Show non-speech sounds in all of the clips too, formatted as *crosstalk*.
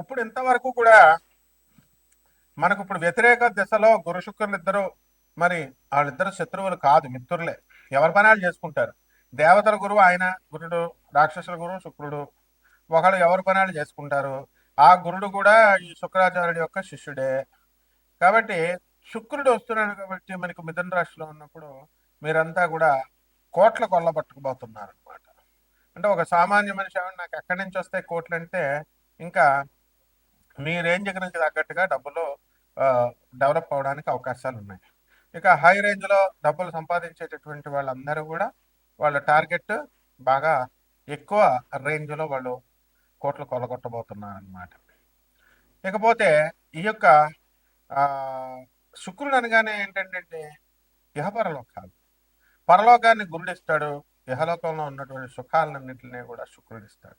ఇప్పుడు ఇంతవరకు కూడా మనకు ఇప్పుడు వ్యతిరేక దిశలో గురు శుక్రులు ఇద్దరు మరి వాళ్ళిద్దరు శత్రువులు కాదు మిత్రులే. ఎవరి పనాలు చేసుకుంటారు? దేవతల గురువు ఆయన గురుడు రాక్షసుల గురువు శుక్రుడు. ఒకడు ఎవరి పనాలు చేసుకుంటారు? ఆ గురుడు కూడా ఈ శుక్రాచార్యుడి యొక్క శిష్యుడే. కాబట్టి శుక్రుడు వస్తున్నాడు కాబట్టి మనకు మిథున రాశిలో ఉన్నప్పుడు మీరంతా కూడా కోట్ల కొల్లబట్టుకుపోతున్నారు అనమాట అంటే ఒక సామాన్య మనిషి ఏమన్నా నాకు ఎక్కడి నుంచి వస్తాయి కోట్లు అంటే ఇంకా మీ రేంజ్ నుంచి తగ్గట్టుగా డబ్బులు డెవలప్ అవడానికి అవకాశాలు ఉన్నాయి. ఇక హై రేంజ్లో డబ్బులు సంపాదించేటటువంటి వాళ్ళందరూ కూడా వాళ్ళ టార్గెట్ బాగా ఎక్కువ రేంజ్లో వాళ్ళు కోట్లు కొల్లగొట్టబోతున్నారు అనమాట ఇకపోతే ఈ యొక్క శుక్రుడు అనగానే ఏంటంటే ఇహపరలోకాలు. పరలోకాన్ని గురుడిస్తాడు ఇహలోకంలో ఉన్నటువంటి సుఖాలన్నింటినీ కూడా శుక్రుడిస్తాడు.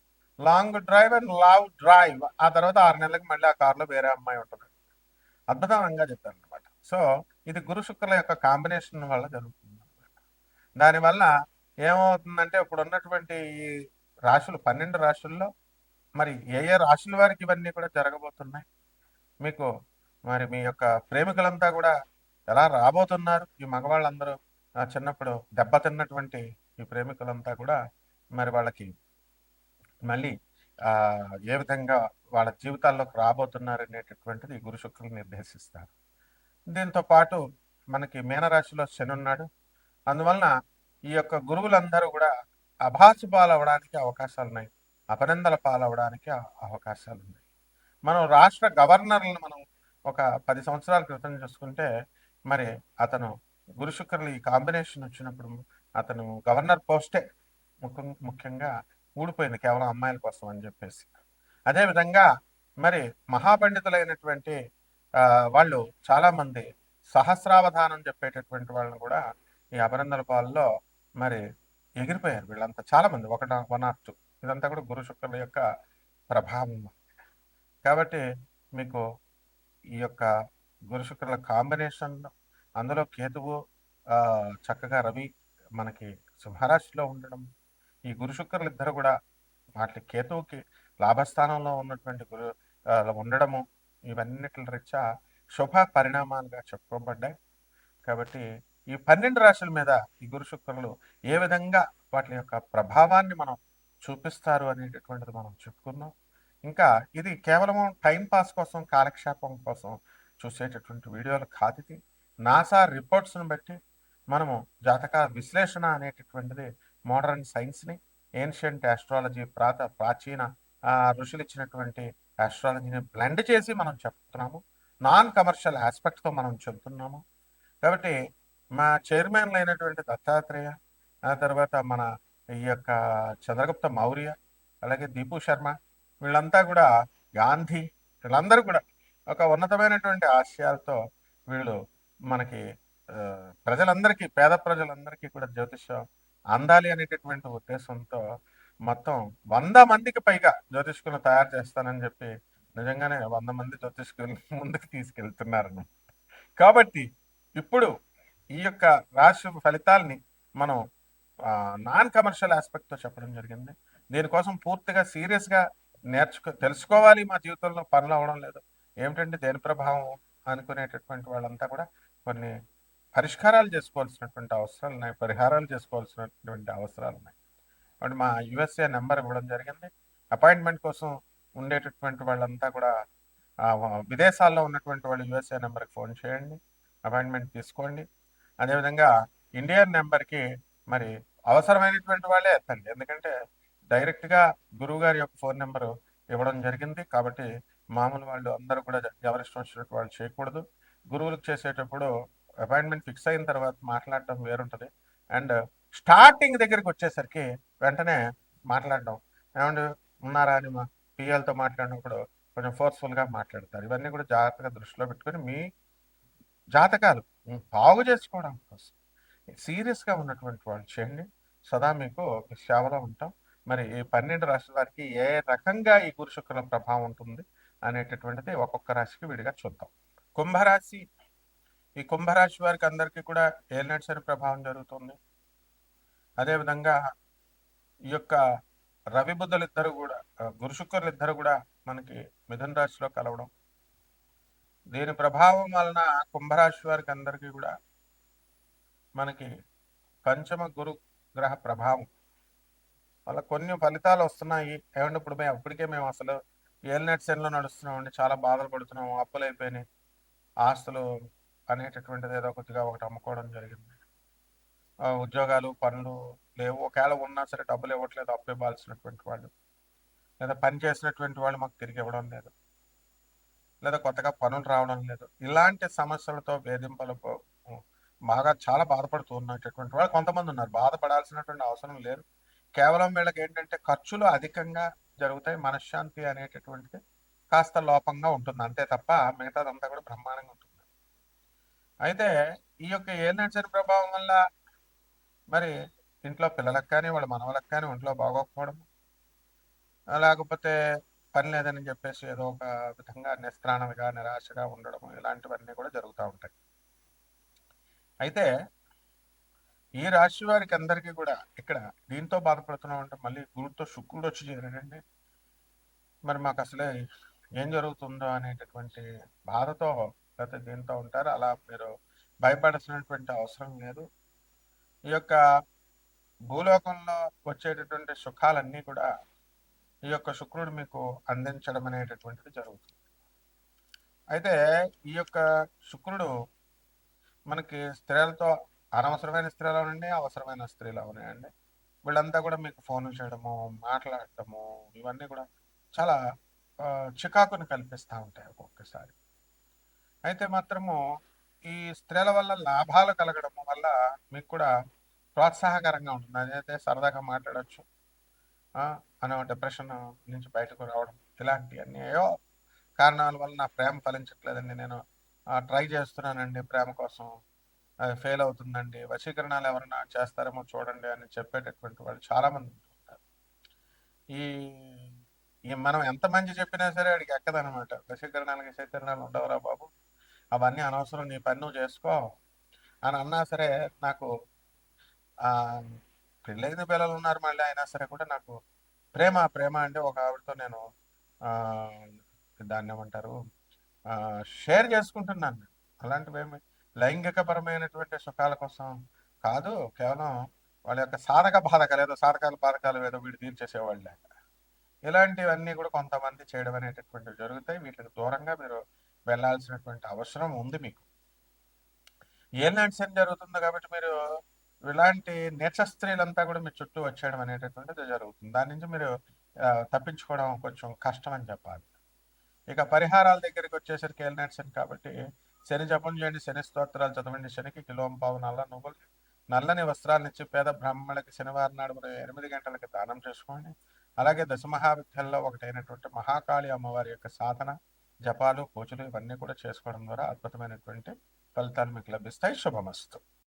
long drive and love drive. ఆ తర్వాత ఆరు నెలలకు మళ్ళీ ఆ కార్లో వేరే అమ్మాయి ఉంటుంది. అద్భుతంగా చెప్తాను అనమాట సో ఇది గురు శుక్రుల యొక్క కాంబినేషన్ వల్ల జరుగుతుంది అనమాట దానివల్ల ఏమవుతుందంటే ఇప్పుడు ఉన్నటువంటి ఈ రాశులు పన్నెండు రాశుల్లో మరి ఏ ఏ రాశుల వారికి ఇవన్నీ కూడా జరగబోతున్నాయి? మీకు మరి మీ యొక్క ప్రేమికులంతా కూడా ఎలా రాబోతున్నారు? ఈ మగవాళ్ళందరూ ఆ, చిన్నప్పుడు దెబ్బతిన్నటువంటి ఈ ప్రేమికులంతా కూడా మరి వాళ్ళకి మళ్ళీ ఆ ఏ విధంగా వాళ్ళ జీవితాల్లోకి రాబోతున్నారు అనేటటువంటిది గురు శుక్రులు నిర్దేశిస్తారు. దీంతో పాటు మనకి మీనరాశిలో శని ఉన్నాడు. అందువలన ఈ యొక్క గురువులందరూ కూడా అభాసు పాలవడానికి అవకాశాలు ఉన్నాయి అపనందల పాలవడానికి అవకాశాలు ఉన్నాయి మనం రాష్ట్ర గవర్నర్లను మనం ఒక పది సంవత్సరాల క్రితం చూసుకుంటే మరి అతను గురు శుక్రులు ఈ కాంబినేషన్ వచ్చినప్పుడు అతను గవర్నర్ పోస్టే ముఖ్యం- ముఖ్యంగా ఊడిపోయింది కేవలం అమ్మాయిల కోసం అని చెప్పేసి. అదేవిధంగా మరి మహాపండితులైనటువంటి వాళ్ళు చాలామంది సహస్రావధానం చెప్పేటటువంటి వాళ్ళని కూడా ఈ అభినందన పాలలో మరి ఎగిరిపోయారు వీళ్ళంతా చాలామంది. ఒకట ఒక వన్ ఆఫ్ టూ. ఇదంతా కూడా గురు శుక్రుల యొక్క ప్రభావం కాబట్టి మీకు ఈ యొక్క గురు శుక్రుల కాంబినేషన్ అందులో కేతువు చక్కగా రవి మనకి సింహరాశిలో ఉండడం ఈ గురు శుక్రులు ఇద్దరు కూడా వాటి కేతువుకి లాభస్థానంలో ఉన్నటువంటి గురు ఉండడము ఇవన్నిటి రీత్యా శుభ పరిణామాలుగా చెప్పుకోబడ్డాయి. కాబట్టి ఈ పన్నెండు రాశుల మీద ఈ గురు శుక్రులు ఏ విధంగా వాటి యొక్క ప్రభావాన్ని మనం చూపిస్తారు అనేటటువంటిది మనం చెప్పుకున్నాం. ఇంకా ఇది కేవలం టైం పాస్ కోసం కాలక్షేపం కోసం చూసేటటువంటి వీడియోలు కాదు ఇది. నాసా రిపోర్ట్స్ని బట్టి మనము జాతక విశ్లేషణ అనేటటువంటిది మోడర్న్ సైన్స్ని ఏన్షియంట్ ఆస్ట్రాలజీ ప్రాత ప్రాచీన ఋషులు ఇచ్చినటువంటి ఆస్ట్రాలజీని బ్లెండ్ చేసి మనం చెప్తున్నాము. నాన్ కమర్షియల్ ఆస్పెక్ట్తో మనం చెబుతున్నాము కాబట్టి మా చైర్మన్ అయినటువంటి దత్తాత్రేయ ఆ తర్వాత మన ఈ యొక్క చంద్రగుప్త మౌర్య అలాగే దీపు శర్మ వీళ్ళంతా కూడా గాంధీ వీళ్ళందరూ కూడా ఒక ఉన్నతమైనటువంటి ఆశయాలతో వీళ్ళు మనకి ప్రజలందరికీ పేద ప్రజలందరికీ కూడా జ్యోతిష్యం అందాలి అనేటటువంటి ఉద్దేశంతో మొత్తం వంద మందికి పైగా జ్యోతిష్కులు తయారు చేస్తానని చెప్పి నిజంగానే వంద మంది జ్యోతిష్కులు *laughs* ముందుకు తీసుకెళ్తున్నారు కాబట్టి ఇప్పుడు ఈ యొక్క రాశి ఫలితాల్ని మనం నాన్ కమర్షియల్ ఆస్పెక్ట్తో చెప్పడం జరిగింది. దీనికోసం పూర్తిగా సీరియస్గా నేర్చుకో తెలుసుకోవాలి మా జీవితంలో పనులు అవ్వడం లేదు. ఏమిటంటే దేని ప్రభావం అనుకునేటటువంటి వాళ్ళంతా కూడా కొన్ని పరిష్కారాలు చేసుకోవాల్సినటువంటి అవసరాలు ఉన్నాయి పరిహారాలు చేసుకోవాల్సినటువంటి అవసరాలు ఉన్నాయి. కాబట్టి మా యుఎస్ఏ నెంబర్ ఇవ్వడం జరిగింది. అపాయింట్మెంట్ కోసం ఉండేటటువంటి వాళ్ళంతా కూడా విదేశాల్లో ఉన్నటువంటి వాళ్ళు యుఎస్ఏ నెంబర్కి ఫోన్ చేయండి అపాయింట్మెంట్ తీసుకోండి. అదేవిధంగా ఇండియన్ నెంబర్కి మరి అవసరమైనటువంటి వాళ్ళే ఎత్తండి. ఎందుకంటే డైరెక్ట్గా గురువు గారి యొక్క ఫోన్ నెంబరు ఇవ్వడం జరిగింది. కాబట్టి మామూలు వాళ్ళు అందరూ కూడా ఎవరిష్టం వచ్చినట్టు వాళ్ళు చేయకూడదు. గురువులకు చేసేటప్పుడు అపాయింట్మెంట్ ఫిక్స్ అయిన తర్వాత మాట్లాడటం వేరుంటుంది. అండ్ స్టార్టింగ్ దగ్గరికి వచ్చేసరికి వెంటనే మాట్లాడడం. ఏమంటే ఉన్నారా అని మా పిఎల్తో మాట్లాడినప్పుడు కొంచెం ఫోర్స్ఫుల్గా మాట్లాడతారు. ఇవన్నీ కూడా జాగ్రత్తగా దృష్టిలో పెట్టుకొని మీ జాతకాలు బాగు చేసుకోవడం కోసం. సీరియస్గా ఉన్నటువంటి వాళ్ళు చేయండి. సదా మీకు సేవలో ఉంటాం. మరి ఈ పన్నెండు రాష్ట్రాల వారికి ఏ రకంగా ఈ గురుశుక్రుల ప్రభావం ఉంటుంది అనేటటువంటిది ఒక్కొక్క రాశికి విడిగా చూద్దాం. కుంభరాశి ఈ కుంభరాశి వారికి అందరికీ కూడా ఏలినట్ శని ప్రభావం జరుగుతుంది. అదేవిధంగా ఈ యొక్క రవి బుద్ధులు ఇద్దరు కూడా గురు శుక్రులు ఇద్దరు కూడా మనకి మిథున రాశిలో కలవడం. దీని ప్రభావం వలన కుంభరాశి వారికి అందరికీ కూడా మనకి పంచమ గురు గ్రహ ప్రభావం. వాళ్ళ కొన్ని ఫలితాలు వస్తున్నాయి. ఏమంటే ఇప్పుడు మేము అప్పటికే మేము అసలు ఏలినట్ సెన్లో నడుస్తున్నామండి. చాలా బాధలు పడుతున్నాము. అప్పులు అయిపోయినాయి ఆస్తులు అనేటటువంటిది ఏదో కొద్దిగా ఒకటి అమ్ముకోవడం జరిగింది. ఉద్యోగాలు పనులు లేవు. ఒకవేళ ఉన్నా సరే డబ్బులు ఇవ్వట్లేదు అప్పు ఇవ్వాల్సినటువంటి వాళ్ళు. లేదా పని చేసినటువంటి వాళ్ళు మాకు తిరిగి ఇవ్వడం లేదు. లేదా కొత్తగా పనులు రావడం లేదు. ఇలాంటి సమస్యలతో వేధింపులకు బాగా చాలా బాధపడుతూ ఉన్నటువంటి వాళ్ళు కొంతమంది ఉన్నారు. బాధపడాల్సినటువంటి అవసరం లేదు. కేవలం వీళ్ళకి ఏంటంటే ఖర్చులు అధికంగా జరుగుతాయి. మనశ్శాంతి అనేటటువంటిది కాస్త లోపంగా ఉంటుంది. అంతే తప్ప మిగతాదంతా కూడా బ్రహ్మాండంగా అయితే ఈ యొక్క ఏలినట్సరి ప్రభావం వల్ల మరి ఇంట్లో పిల్లలకు కానీ వాళ్ళ మనవలకు కానీ ఒంట్లో బాగోకపోవడం? లేకపోతే పని లేదని చెప్పేసి ఏదో ఒక విధంగా నిస్త్రాణంగా నిరాశగా ఉండడం ఇలాంటివన్నీ కూడా జరుగుతూ ఉంటాయి. అయితే ఈ రాశి వారికి అందరికీ కూడా ఇక్కడ దీంతో బాధపడుతున్నాం అంటే మళ్ళీ గురుతో శుక్రుడు వచ్చి చేరాడండి. మరి మాకు అసలే ఏం జరుగుతుందో అనేటటువంటి బాధతో లేకపోతే దీంతో ఉంటారు. అలా మీరు భయపడాల్సినటువంటి అవసరం లేదు. ఈ యొక్క భూలోకంలో వచ్చేటటువంటి సుఖాలన్నీ కూడా ఈ యొక్క శుక్రుడు మీకు అందించడం అనేటటువంటిది జరుగుతుంది. అయితే ఈ యొక్క శుక్రుడు మనకి స్త్రీలతో అనవసరమైన స్త్రీలు అవునండి అవసరమైన స్త్రీలు అవునాయండి వీళ్ళంతా కూడా మీకు ఫోన్ చేయడము మాట్లాడటము ఇవన్నీ కూడా చాలా చికాకుని కల్పిస్తూ ఉంటాయి ఒక్కొక్కసారి. అయితే మాత్రము ఈ స్త్రీల వల్ల లాభాలు కలగడం వల్ల మీకు కూడా ప్రోత్సాహకరంగా ఉంటుంది. అదైతే సరదాగా మాట్లాడచ్చు. అనే డిప్రెషన్ నుంచి బయటకు రావడం ఇలాంటివన్నీ ఏవో కారణాల వల్ల నా ప్రేమ ఫలించట్లేదండి. నేను ట్రై చేస్తున్నానండి ప్రేమ కోసం. అది ఫెయిల్ అవుతుందండి. వశీకరణాలు ఎవరైనా చేస్తారేమో చూడండి అని చెప్పేటటువంటి వాళ్ళు చాలామంది ఉంటారు ఈ ఈ మనం ఎంత మంచి చెప్పినా సరే వాడికి ఎక్కదనమాట వశీకరణాలకి శీకరణాలు ఉండవురా బాబు. అవన్నీ అనవసరం నీ పని నువ్వు చేసుకో అని అన్నా సరే నాకు పెళ్ళైన పిల్లలు ఉన్నారు మళ్ళీ అయినా సరే కూడా నాకు ప్రేమ ప్రేమ అంటే ఒక ఆవిడతో నేను దాన్ని ఏమంటారు షేర్ చేసుకుంటున్నాను అలాంటివేమి లైంగికపరమైనటువంటి సుఖాల కోసం కాదు కేవలం వాళ్ళ యొక్క సాధక బాధకాలు ఏదో సాధకాలు బాధకాలు ఏదో వీడు తీర్చేసేవాళ్ళు లేక. ఇలాంటివన్నీ కూడా కొంతమంది చేయడం అనేటటువంటివి జరుగుతాయి. వీటికి దూరంగా మీరు వెళ్ళాల్సినటువంటి అవసరం ఉంది మీకు. ఏలినాటి శని జరుగుతుంది కాబట్టి మీరు ఇలాంటి నేచ స్త్రీలంతా కూడా మీ చుట్టూ వచ్చేయడం అనేటటువంటిది జరుగుతుంది. దాని నుంచి మీరు తప్పించుకోవడం కొంచెం కష్టం అని చెప్పాలి. ఇక పరిహారాల దగ్గరికి వచ్చేసరికి ఏలినాటి శని కాబట్టి శని జపం చేయండి శని స్తోత్రాలు చదవండి శనికి కిలోం పావు నల్ల నువ్వులు నల్లని వస్త్రాలు ఇచ్చి పేద బ్రాహ్మణులకి శనివారం నాడు ఉదయం ఎనిమిది గంటలకి దానం చేసుకోండి. అలాగే దశమహావిద్యల్లో ఒకటైనటువంటి మహాకాళి అమ్మవారి యొక్క సాధన జపాలు పూజలు ఇవన్నీ కూడా చేసుకోవడం ద్వారా అద్భుతమైనటువంటి ఫలితాలు మీకు లభిస్తాయి. శుభమస్తు.